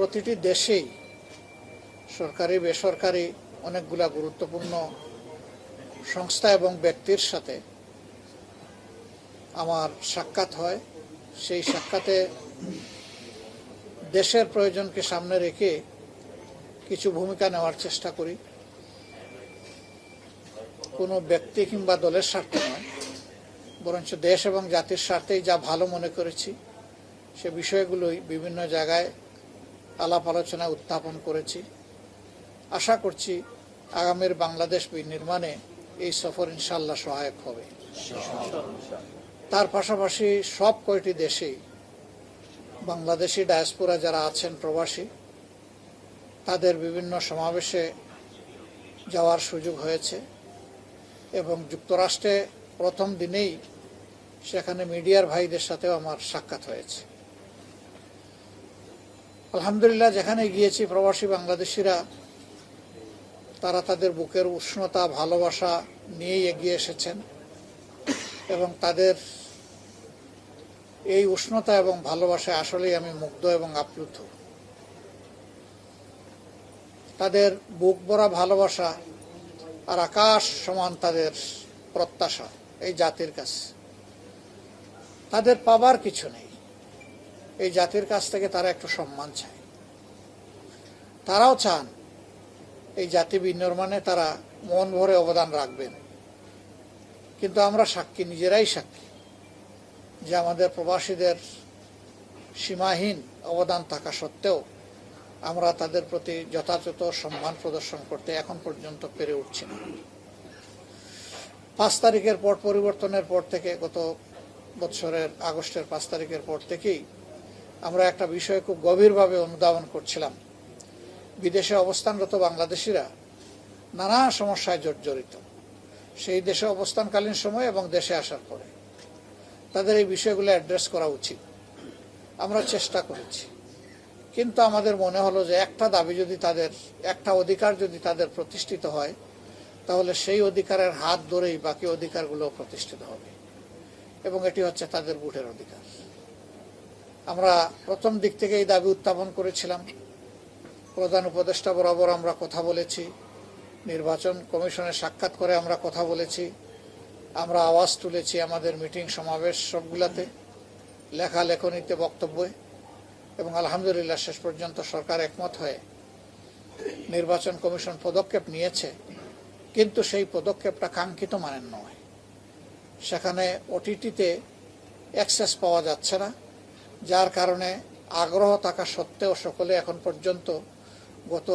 প্রতিটি দেশেই সরকারি, বেসরকারি অনেকগুলা গুরুত্বপূর্ণ সংস্থা এবং ব্যক্তির সাথে আমার সাক্ষাৎ হয়। সেই সাক্ষাতে দেশের প্রয়োজনকে সামনে রেখে কিছু ভূমিকা নেওয়ার চেষ্টা করি। কোনো ব্যক্তি কিংবা দলের স্বার্থে নয়, বরঞ্চ দেশ এবং জাতির স্বার্থেই যা ভালো মনে করেছি, সে বিষয়গুলোই বিভিন্ন জায়গায় আলাপ আলোচনায় উত্থাপন করেছি। আশা করছি আগামীর বাংলাদেশ বিনির্মাণে এই সফর ইনশাল্লাহ সহায়ক হবে। তার পাশাপাশি সব কয়টি দেশেই বাংলাদেশি ডায়াসপোরা যারা আছেন প্রবাসী, তাদের বিভিন্ন সমাবেশে যাওয়ার সুযোগ হয়েছে এবং যুক্তরাষ্ট্রে প্রথম দিনেই সেখানে মিডিয়ার ভাইদের সাথেও আমার সাক্ষাৎ হয়েছে। আলহামদুলিল্লাহ, যেখানে গিয়েছি প্রবাসী বাংলাদেশিরা, তারা তাদের বুকের উষ্ণতা, ভালোবাসা নিয়েই এগিয়ে এসেছেন এবং তাদের এই উষ্ণতা এবং ভালোবাসায় আসলেই আমি মুগ্ধ এবং আপ্লুত। তাদের বুক ভরা ভালোবাসা আর আকাশ সমান তাদের প্রত্যাশা, এই জাতির কাছে। তাদের পাবার কিছু নেই। এই জাতির কাছ থেকে তারা একটু সম্মান চায়। তারাও চান এই জাতি বিনির্মাণে তারা মন ভরে অবদান রাখবেন। কিন্তু আমরা সাক্ষী, নিজেরাই সাক্ষী যে আমাদের প্রবাসীদের সীমাহীন অবদান থাকা সত্ত্বেও আমরা তাদের প্রতি যথাযথ সম্মান প্রদর্শন করতে এখন পর্যন্ত পেরে উঠছি না। পাঁচ তারিখের পর পরিবর্তনের পর থেকে গত বছরের আগস্টের পাঁচ তারিখের পর থেকেই আমরা একটা বিষয় খুব গভীরভাবে অনুধাবন করছিলাম। বিদেশে অবস্থানরত বাংলাদেশিরা নানা সমস্যায় জর্জরিত। সেই দেশে অবস্থানকালীন সময় এবং দেশে আসার পরে। তাদের এই বিষয়গুলো অ্যাড্রেস করা উচিত। আমরা চেষ্টা করেছি। কিন্তু আমাদের মনে হলো যে একটা দাবি যদি তাদের, একটা অধিকার যদি তাদের প্রতিষ্ঠিত হয়, তাহলে সেই অধিকারের হাত ধরেই বাকি অধিকারগুলো প্রতিষ্ঠিত হবে। এবং এটি হচ্ছে তাদের ভোটের অধিকার। আমরা প্রথম দিক থেকে এই দাবি উত্থাপন করেছিলাম। প্রধান উপদেষ্টা বরাবর আমরা কথা বলেছি। নির্বাচন কমিশনের সাক্ষাৎ করে আমরা কথা বলেছি। আমরা আওয়াজ তুলেছি আমাদের মিটিং সমাবেশ সবগুলাতে, লেখা লেখনীতে বক্তব্যে এবং আলহামদুলিল্লাহ শেষ পর্যন্ত সরকার একমত হয়ে নির্বাচন কমিশন পদক্ষেপ নিয়েছে, কিন্তু সেই পদক্ষেপটা কাঙ্ক্ষিত মানের নয়। সেখানে ওটিটিতে অ্যাক্সেস পাওয়া যাচ্ছে না। যার কারণে আগ্রহ থাকা সত্ত্বেও সকলে এখন পর্যন্ত গত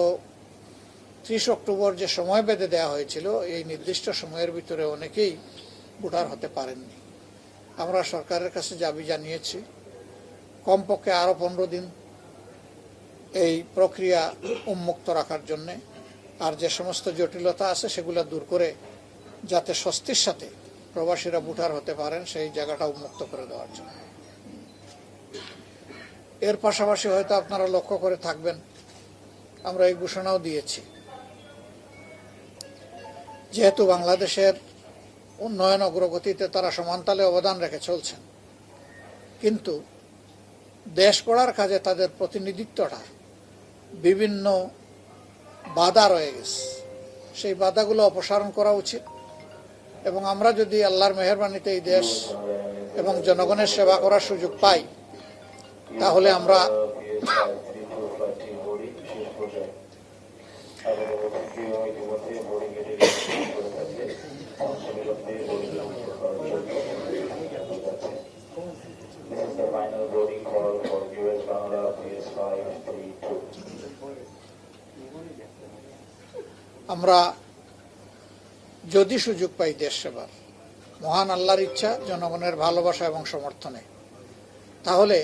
ত্রিশ অক্টোবর যে সময় বেঁধে দেওয়া হয়েছিল, এই নির্দিষ্ট সময়ের ভিতরে অনেকেই ভোটার হতে পারেননি। আমরা সরকারের কাছে দাবি জানিয়েছি, কমপক্ষে আরও পনেরো দিন এই প্রক্রিয়া উন্মুক্ত রাখার জন্যে, আর যে সমস্ত জটিলতা আছে সেগুলো দূর করে যাতে স্বস্তির সাথে প্রবাসীরা ভোটার হতে পারেন, সেই জায়গাটা উন্মুক্ত করে দেওয়ার জন্য। এর পাশাপাশি হয়তো আপনারা লক্ষ্য করে থাকবেন, আমরা এই ঘোষণাও দিয়েছি। যেহেতু বাংলাদেশের উন্নয়ন অগ্রগতিতে তারা সমানতালে অবদান রেখে চলছেন, কিন্তু দেশ গড়ার কাজে তাদের প্রতিনিধিত্বটা বিভিন্ন বাধা রয়ে গেছে। সেই বাধাগুলো অপসারণ করা উচিত এবং আমরা যদি আল্লাহর মেহরবানিতে এই দেশ এবং জনগণের সেবা করার সুযোগ পাই তাহলে আমরা This is the final voting call for US Bangla PS5 3 2. আমরা যদি সুযোগ পাই দেশ সেবার, মহান আল্লাহর ইচ্ছা, জনগণের ভালোবাসা এবং সমর্থনে, তাহলে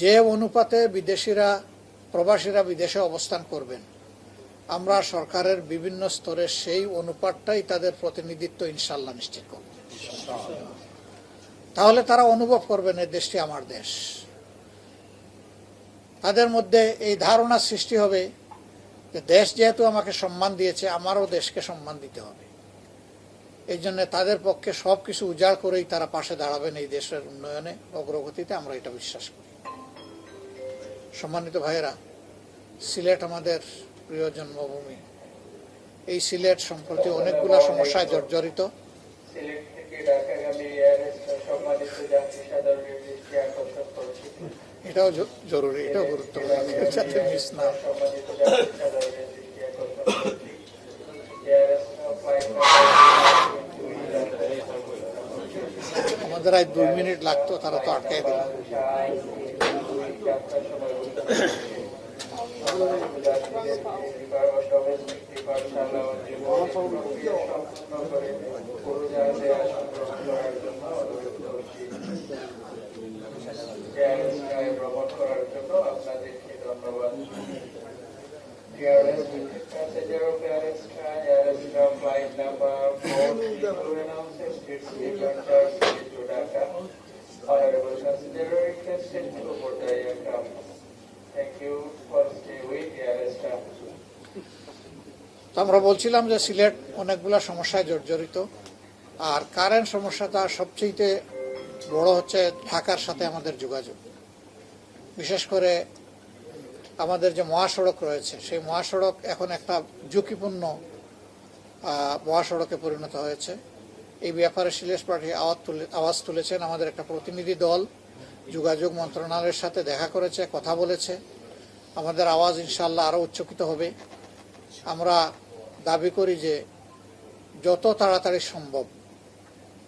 যে অনুপাতে বিদেশিরা, প্রবাসীরা বিদেশে অবস্থান করবেন, আমরা সরকারের বিভিন্ন স্তরে সেই অনুপাতটাই তাদের প্রতিনিধিত্ব ইনশাল্লাহ নিশ্চিত করব। তাহলে তারা অনুভব করবেন এই দেশটি আমার দেশ। তাদের মধ্যে এই ধারণা সৃষ্টি হবে যে দেশ যেহেতু আমাকে সম্মান দিয়েছে, আমারও দেশকে সম্মান দিতে হবে। এই জন্য তাদের পক্ষে সব কিছু উজাড় করেই তারা পাশে দাঁড়াবেন এই দেশের উন্নয়নে, অগ্রগতিতে আমরা এটা বিশ্বাস করি। সম্মানিত ভাইয়েরা, সিলেট আমাদের প্রিয় জন্মভূমি। এই সিলেট সম্প্রতি অনেকগুলো সমস্যায় জর্জরিত। এটাও জরুরি, এটাও গুরুত্বপূর্ণ। আমাদের আজ দুই মিনিট লাগতো, তারা তো আটকাই দিল। ভ্রমণ করার জন্য আপনাদেরকে ধন্যবাদ Dearest passenger of Air Extra, Air flight number 432 announces its departure to Dhaka. তো আমরা বলছিলাম যে সিলেট অনেকগুলা সমস্যায় জর্জরিত, আর কারেন্ট সমস্যাটা সবচেয়ে বড় হচ্ছে ঢাকার সাথে আমাদের যোগাযোগ। বিশেষ করে আমাদের যে মহাসড়ক রয়েছে, সেই মহাসড়ক এখন একটা ঝুঁকিপূর্ণ মহাসড়কে পরিণত হয়েছে। এই ব্যাপারে সিলেট পার্টি আওয়াজ তুলে আওয়াজ তুলেছেন আমাদের একটা প্রতিনিধি দল। যোগাযোগ মন্ত্রণালয়ের সাথে দেখা করেছে, কথা বলেছে। আমাদের আওয়াজ ইনশাল্লাহ আরও উচ্চকিত হবে। আমরা দাবি করি যে যত তাড়াতাড়ি সম্ভব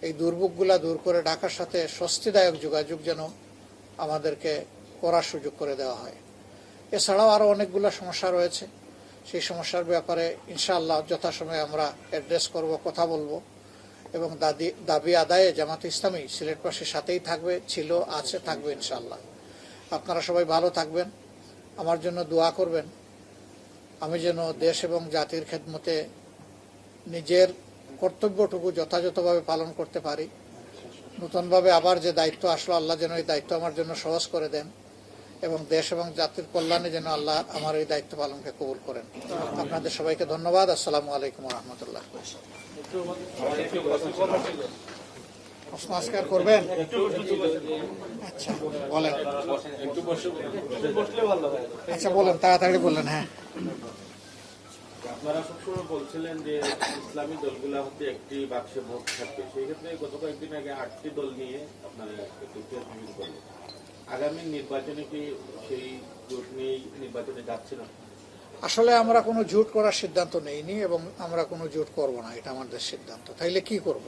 এই দুর্ভোগগুলা দূর করে ঢাকার সাথে স্বস্তিদায়ক যোগাযোগ যেন আমাদেরকে করার সুযোগ করে দেওয়া হয়। এছাড়াও আরও অনেকগুলো সমস্যা রয়েছে। সেই সমস্যার ব্যাপারে ইনশাআল্লাহ যথাসময়ে আমরা অ্যাড্রেস করব, কথা বলব। এবং দাবি আদায়ে জামাত ইসলামী সিলেটবাসীর সাথেই থাকবে, ছিল, আছে, থাকবে ইনশাআল্লাহ। আপনারা সবাই ভালো থাকবেন, আমার জন্য দোয়া করবেন। আমি যেন দেশ এবং জাতির খেদমতে নিজের কর্তব্যটুকু যথাযথভাবে পালন করতে পারি। নতুনভাবে আবার যে দায়িত্ব আসলো, আল্লাহ যেন এই দায়িত্ব আমার জন্য সহজ করে দেন। এবং দেশ এবং জাতির কল্যাণে যেন আল্লাহ আমার এই দায়িত্ব পালনকে কবুল করেন। আপনাদের সবাইকে ধন্যবাদ। আসসালামু আলাইকুম রহমতুল্লাহ। আজকার করবেন? আচ্ছা বলেন। আচ্ছা তাড়াতাড়ি বললেন হ্যাঁ। আপনারা সবসময় বলছিলেন যে ইসলামী দলগুলা হচ্ছে একটি বাক্সে ভোট থাকবে। সেই ক্ষেত্রে গত কয়েকদিন আগে আটটি দল নিয়ে আপনারা আগামী নির্বাচনে কি সেই জোট নির্বাচনে যাচ্ছে না? আসলে আমরা কোনো জোট করার সিদ্ধান্ত নেইনি এবং আমরা কোনো জোট করব না, এটা আমাদের সিদ্ধান্ত। তাইলে কি করব?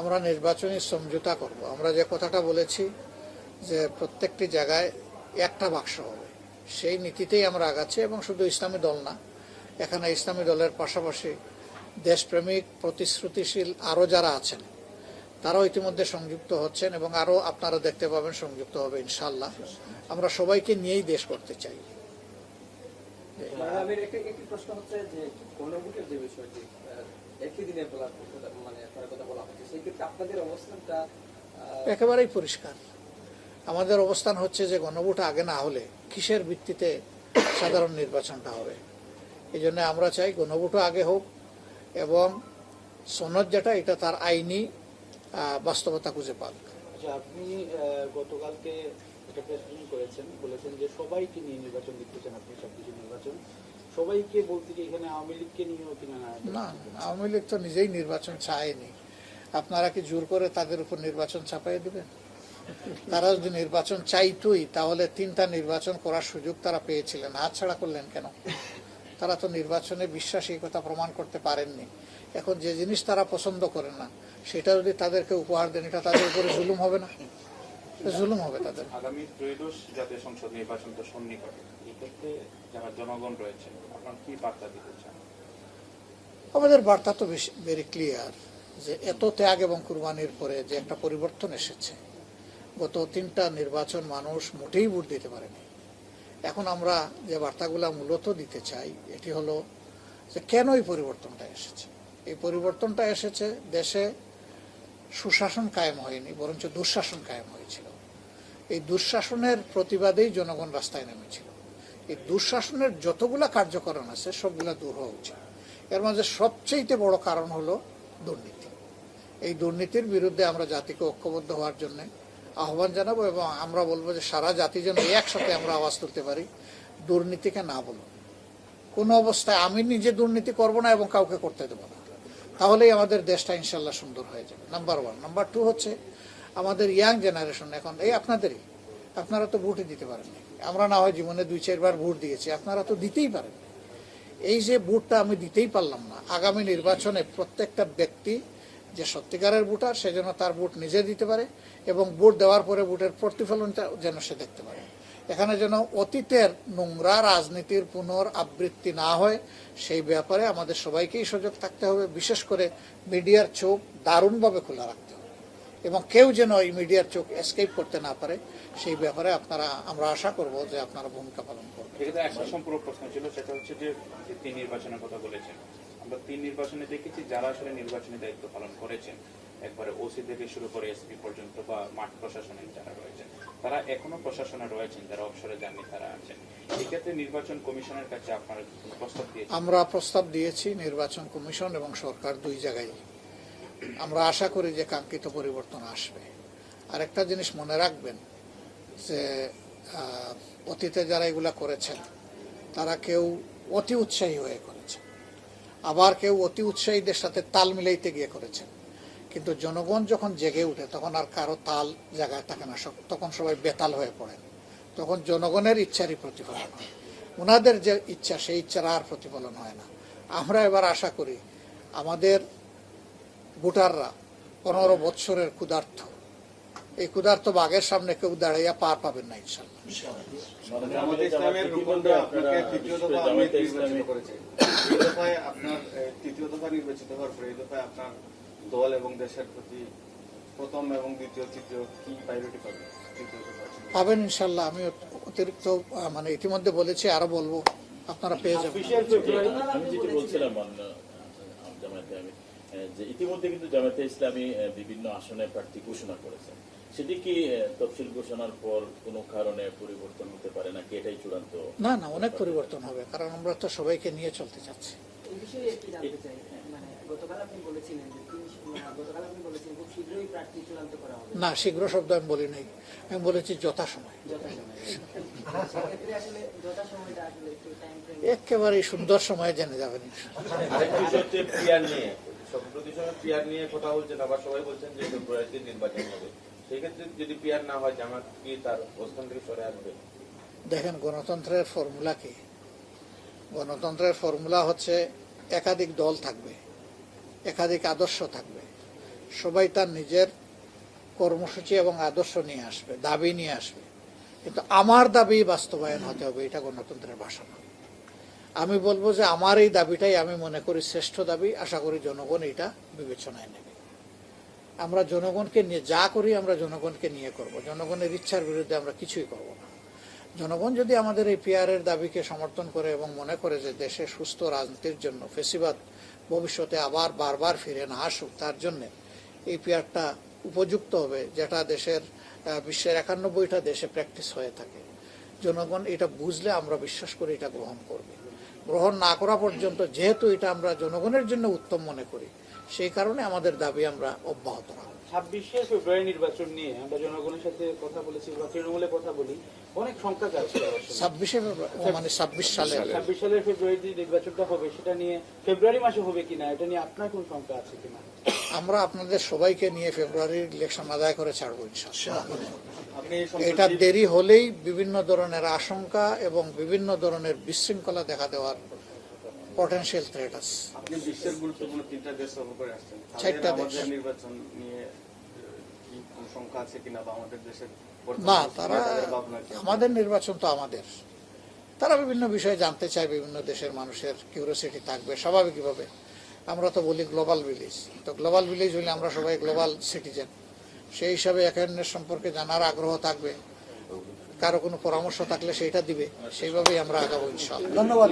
আমরা নির্বাচনী সমঝোতা করব। আমরা যে কথাটা বলেছি যে প্রত্যেকটি জায়গায় একটা বাক্স হবে, সেই নীতিতেই আমরা আগাচ্ছি এবং শুধু ইসলামী দল না, এখানে ইসলামী দলের পাশাপাশি দেশপ্রেমিক, প্রতিশ্রুতিশীল আরও যারা আছেন তারাও ইতিমধ্যে সংযুক্ত হচ্ছেন এবং আরও আপনারা দেখতে পাবেন সংযুক্ত হবে ইনশাল্লাহ আমরা সবাইকে নিয়েই দেশ করতে চাই। একটি একটি প্রশ্ন হচ্ছে যে গণভোটের যে বিষয়টি একই দিনে বলার মানে কথা বলা হচ্ছে সেই ক্ষেত্রে আপনাদের অবস্থানটা একেবারেই পরিষ্কার। আমাদের অবস্থান হচ্ছে যে গণভোট আগে না হলে কিসের ভিত্তিতে সাধারণ নির্বাচনটা হবে? এই জন্য আমরা চাই গণভোটও আগে হোক এবং সনদ যেটা এটা তার আইনি বাস্তবতা খুঁজে পাক আচ্ছা আপনি গতকালকে একটা প্রেস করেছেন বলেছেন যে সবাইকে নিয়ে নির্বাচন দিতে চান আপনি সবকিছু নির্বাচন। সবাইকে বলতে কি এখানে আওয়ামী লীগকে নিয়েও কিনা না না আওয়ামী লীগ তো নিজেই নির্বাচন চায়নি। আপনারা কি জোর করে তাদের উপর নির্বাচন চাপাই দিবেন? তারা যদি নির্বাচন চাইতোই তাহলে তিনটা নির্বাচন করার সুযোগ তারা পেয়েছিলেন। হাতছাড়া করলেন কেন? তারা তো নির্বাচনে বিশ্বাসী এই কথা প্রমাণ করতে পারেননি। এখন যে জিনিস তারা পছন্দ করে না সেটা যদি তাদেরকে উপহার দেন এটা তাদের উপরে জুলুম হবে না? জুলুম হবে তাদের। আগামী ত্রয়োদশ জাতীয় সংসদ নির্বাচন তো সন্নিকটে। যারা জনগণ রয়েছেন আপনার কি বার্তা দিতে চান? আমাদের বার্তা তো বেশি ভেরি ক্লিয়ার যে এত ত্যাগ এবং কুরবানির পরে যে একটা পরিবর্তন এসেছে। গত তিনটা নির্বাচন মানুষ মোটেই ভোট দিতে পারেনি। এখন আমরা যে বার্তাগুলা মূলত দিতে চাই, এটি হলো যে কেন এই পরিবর্তনটা এসেছে? এই পরিবর্তনটা এসেছে দেশে সুশাসন কায়েম হয়নি, বরঞ্চ দুঃশাসন কায়েম হয়েছিল। এই দুঃশাসনের প্রতিবাদেই জনগণ রাস্তায় নেমেছিল। এই দুঃশাসনের যতগুলা কার্যকরণ আছে, সবগুলা দূর হওয়া উচিত। এর মাঝে সবচেয়ে বড় কারণ হলো দুর্নীতি। এই দুর্নীতির বিরুদ্ধে আমরা জাতিকে ঐক্যবদ্ধ হওয়ার জন্য আহ্বান জানাব এবং আমরা বলব যে সারা জাতি যেন একসাথে আমরা আওয়াজ তুলতে পারি। দুর্নীতিকে না বলো। কোনো অবস্থায় আমি নিজে দুর্নীতি করব না এবং কাউকে করতে দেবো না। তাহলেই আমাদের দেশটা ইনশাল্লাহ সুন্দর হয়ে যাবে। নাম্বার ওয়ান নাম্বার টু হচ্ছে আমাদের ইয়াং জেনারেশন এখন, এই আপনাদেরই। আপনারা তো ভোটই দিতে পারেননি। আমরা না হয় জীবনে দুই, চারবার ভোট দিয়েছি। আপনারা তো দিতেই পারেন এই যে ভোটটা আমি দিতেই পারলাম না, আগামী নির্বাচনে প্রত্যেকটা ব্যক্তি যে সত্যিকারের ভোটার, সে যেন তার ভোট নিজে দিতে পারে এবং ভোট দেওয়ার পরে ভোটের প্রতিফলনটা যেন সে দেখতে পারে। এখানে যেন অতীতের নোংরা রাজনীতির পুনর আবৃত্তি না হয়, সেই ব্যাপারে আমাদের সবাইকেই সজাগ থাকতে হবে। বিশেষ করে মিডিয়ার চোখ দারুণভাবে খোলা রাখতে হবে এবং কেউ যেন এই মিডিয়ার চোখ এসকেপ করতে না পারে, সেই ব্যাপারে আপনারা, আমরা আশা করব যে আপনারা ভূমিকা পালন করবেন। সম্পূর্ণ প্রশ্ন ছিল, সেটা হচ্ছে যে নির্বাচনের কথা বলেছেন। আমরা তিন নির্বাচনে দেখেছি, যারা আসলে নির্বাচনী দায়িত্ব পালন করেছেন। একবারে ওসি থেকে শুরু করে এসপি পর্যন্ত বা মাঠ প্রশাসনে যারা রয়েছেন, তারা এখনও প্রশাসনে রয়েছেন, যারা অবসরে যাননি, তারা আছেন। এক্ষেত্রে নির্বাচন কমিশনের কাছে আপনারা প্রস্তাব দিয়েছেন? আমরা প্রস্তাব দিয়েছি, নির্বাচন কমিশন এবং সরকার দুই জায়গায়। আমরা আশা করি যে কাঙ্ক্ষিত পরিবর্তন আসবে। আর একটা জিনিস মনে রাখবেন যে অতীতে যারা এগুলা করেছেন, তারা কেউ অতি উৎসাহী হয়ে করেছে আবার কেউ অতি উৎসাহীদের সাথে তাল মিলাইতে গিয়ে করেছেন কিন্তু জনগণ যখন জেগে উঠে, তখন আর কারও তাল জায়গায় থাকে না। তখন সবাই বেতাল হয়ে পড়েন তখন জনগণের ইচ্ছারই প্রতিফলন হয়। ওনাদের যে ইচ্ছা, সেই ইচ্ছার আর প্রতিফলন হয় না। আমরা এবার আশা করি, আমাদের ভোটাররা পনেরো বৎসরের ক্ষুধার্থ এই ক্ষুধার্ত বাঘের সামনে কেউ দাঁড়াইয়া পার পাবেন না ইনশাল্লাহ জামাতে দল এবং দেশের প্রতি প্রথম এবং দ্বিতীয় তৃতীয় কি প্রায়োরিটি পাবেন? ইনশাল্লাহ আমি অতিরিক্ত মানে ইতিমধ্যে বলেছি আরও বলব আপনারা পেয়ে যাবেন। আমি যেটি বলছিলাম অন্য জামায়াতে আমি যে ইতিমধ্যে কিন্তু জামায়াতে ইসলামী বিভিন্ন আসনে প্রার্থী ঘোষণা করেছে। সেটি কি তফসিল ঘোষণার পর কোনো কারণে পরিবর্তন হতে পারে নাকি এটাই চূড়ান্ত? না না অনেক পরিবর্তন হবে কারণ আমরা তো সবাইকে নিয়ে চলতে চাচ্ছি। এই বিষয়ে একটু জানতে চাই? মানে গতকাল আপনি বলেছিলেন যে তিন মানে গতকাল আপনি বলেছেন খুব শীঘ্রই প্রার্থী চূড়ান্ত করা হবে। না শীঘ্র শব্দ আমি বলি নাই আমি বলেছি যথাসময়। ফ্রেম একেবারে সুন্দর সময় জেনে যাবেন সম্প্রতি সময় পিয়ার নিয়ে কথা বলছেন আবার সবাই বলছেন যে ফেব্রুয়ারিতে নির্বাচন হবে। সেই ক্ষেত্রে যদি পিয়ার না হয়, জামাত কি তার অবস্থান থেকে সরে আসবে দেখেন, গণতন্ত্রের ফর্মুলা কি? গণতন্ত্রের ফর্মুলা হচ্ছে একাধিক দল থাকবে, একাধিক আদর্শ থাকবে। সবাই তার নিজের কর্মসূচি এবং আদর্শ নিয়ে আসবে, দাবি নিয়ে আসবে। কিন্তু আমার দাবি বাস্তবায়ন হতে হবে, এটা গণতন্ত্রের ভাষা আমি বলব যে আমার এই দাবিটাই আমি মনে করি শ্রেষ্ঠ দাবি, আশা করি জনগণ এটা বিবেচনায় নেবে। আমরা জনগণকে নিয়ে যা করি, আমরা জনগণকে নিয়ে করব। জনগণের ইচ্ছার বিরুদ্ধে আমরা কিছুই করব না। জনগণ যদি আমাদের এই পিয়ারের দাবিকে সমর্থন করে এবং মনে করে যে দেশে সুস্থ রাজনীতির জন্য ফেসিবাদ ভবিষ্যতে আবার বারবার ফিরে না আসুক, তার জন্য এই পিয়ারটা উপযুক্ত হবে যেটা দেশের বিশ্বের একানব্বইটা দেশে প্র্যাকটিস হয়ে থাকে। জনগণ এটা বুঝলে আমরা বিশ্বাস করি এটা গ্রহণ করবে। গ্রহণ না করা পর্যন্ত যেহেতু এটা আমরা জনগণের জন্য উত্তম মনে করি সেই কারণে আমাদের দাবি আমরা অব্যাহত রাখব। ছাব্বিশে ফেব্রুয়ারি নির্বাচন নিয়ে আমরা জনগণের সাথে কথা বলেছি বা তৃণমূলে কথা বলি অনেক সংখ্যা ছাব্বিশে মানে ছাব্বিশ সালে। ছাব্বিশ সালের ফেব্রুয়ারি নির্বাচনটা হবে সেটা নিয়ে ফেব্রুয়ারি মাসে হবে কিনা এটা নিয়ে আপনার কোন সংখ্যা আছে কিনা? আমরা আপনাদের সবাইকে নিয়ে ফেব্রুয়ারির ইলেকশন আদায় করে ছাড়বো এটা দেরি হলেই বিভিন্ন ধরনের আশঙ্কা এবং বিভিন্ন ধরনের বিশৃঙ্খলা দেখা দেওয়ার পটেনশিয়াল থ্রেট আছে আপনি বিশ্বের গুরুত্বপূর্ণ তিনটা দেশ সফর করে আসছেন। চারটা দেশ। আমাদের নির্বাচন নিয়ে কি সংখ্যা আছে কিনা বা আমাদের দেশের না তারা? আমাদের নির্বাচন তো আমাদের। তারা বিভিন্ন বিষয়ে জানতে চায় বিভিন্ন দেশের মানুষের কিউরিয়াসিটি থাকবে স্বাভাবিকভাবে। আমরা তো বলি গ্লোবাল ভিলেজ তো গ্লোবাল ভিলেজ হলে আমরা সবাই গ্লোবাল সিটিজেন সেই হিসাবে একে সম্পর্কে জানার আগ্রহ থাকবে। কারও কোনো পরামর্শ থাকলে সেটা দিবে। সেইভাবেই আমরা আগাবো ইনশাল্লাহ ধন্যবাদ।